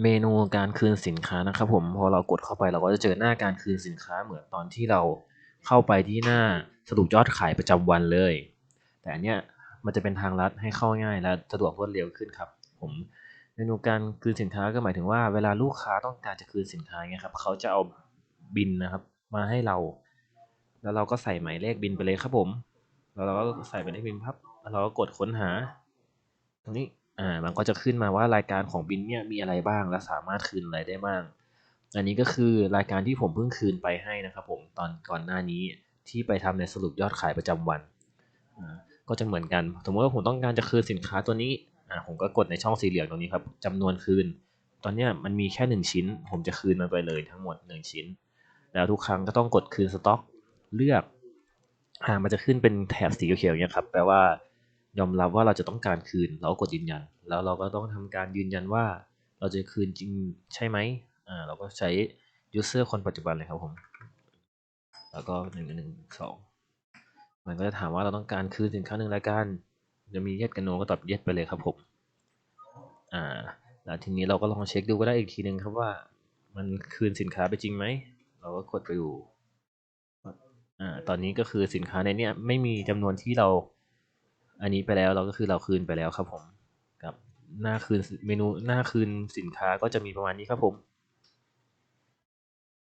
เมนูการคืนสินค้านะครับผมพอเรากดเข้าไปเราก็จะเจอหน้าการคืนสินค้าเหมือนตอนที่เราเข้าไปที่หน้าสรุปยอดขายประจำวันเลย แต่อันเนี้ยมันจะเป็นทางลัดให้เข้าง่ายและสะดวกรวดเร็วขึ้นครับ ผมเมนูการคืนสินค้าก็หมายถึงว่าเวลาลูกค้าต้องการจะคืนสินค้าเงี้ยครับเขาจะเอาบินนะครับ มาให้เรา แล้วเราก็ใส่หมายเลขบินไปเลยครับผม แล้วเราก็ใส่หมายเลขบินพับแล้วเราก็กดค้นหา ตรงนี้ อ่ามันก็จะขึ้นมาว่ารายการของบินเนี่ยมีอะไรบ้างและสามารถคืนอะไรได้บ้าง อันนี้ก็คือรายการที่ผมเพิ่งคืนไปให้นะครับผมตอนก่อนหน้านี้ที่ไปทำในสรุปยอดขายประจำวันอ่าก็จะเหมือนกันสมมติว่าผมต้องการจะคืนสินค้าตัวนี้อ่าผมก็กดในช่องสีเหลืองตรงนี้ครับจำนวนคืน ตอนนี้มันมีแค่หนึ่งชิ้น ผมจะคืนมันไปเลยทั้งหมดหนึ่งชิ้น แล้วทุกครั้งก็ต้องกดคืนสต็อกเลือกอ่ามันจะขึ้นเป็นแถบสีเขียวๆเนี่ยครับแปลว่า ยอมรับว่าเราจะต้องการคืน เราก็กดยืนยัน แล้วเราก็ต้องทำการยืนยันว่าเราจะคืนจริงใช่ไหมอ่าเราก็ใช้ user คนปัจจุบันเลยครับผม แล้วก็หนึ่งหนึ่งสองมันก็จะถามว่าเราต้องการคืนสินค้าหนึ่งรายการจะมีเย็ดกันโนก็ตอบเย็ดไปเลยครับผมอ่าแล้วทีนี้เราก็ลองเช็คดูก็ได้อีกทีหนึ่งครับว่า มันคืนสินค้าไปจริงไหม เราก็กดไปดูอ่าตอนนี้ก็คือสินค้าในเนี้ยไม่มีจำนวนที่เรา อันนี้ไปแล้วเราก็คือเราคืนไปแล้วครับผมกับหน้าคืนเมนูหน้าคืนสินค้าก็จะมีประมาณนี้ครับผม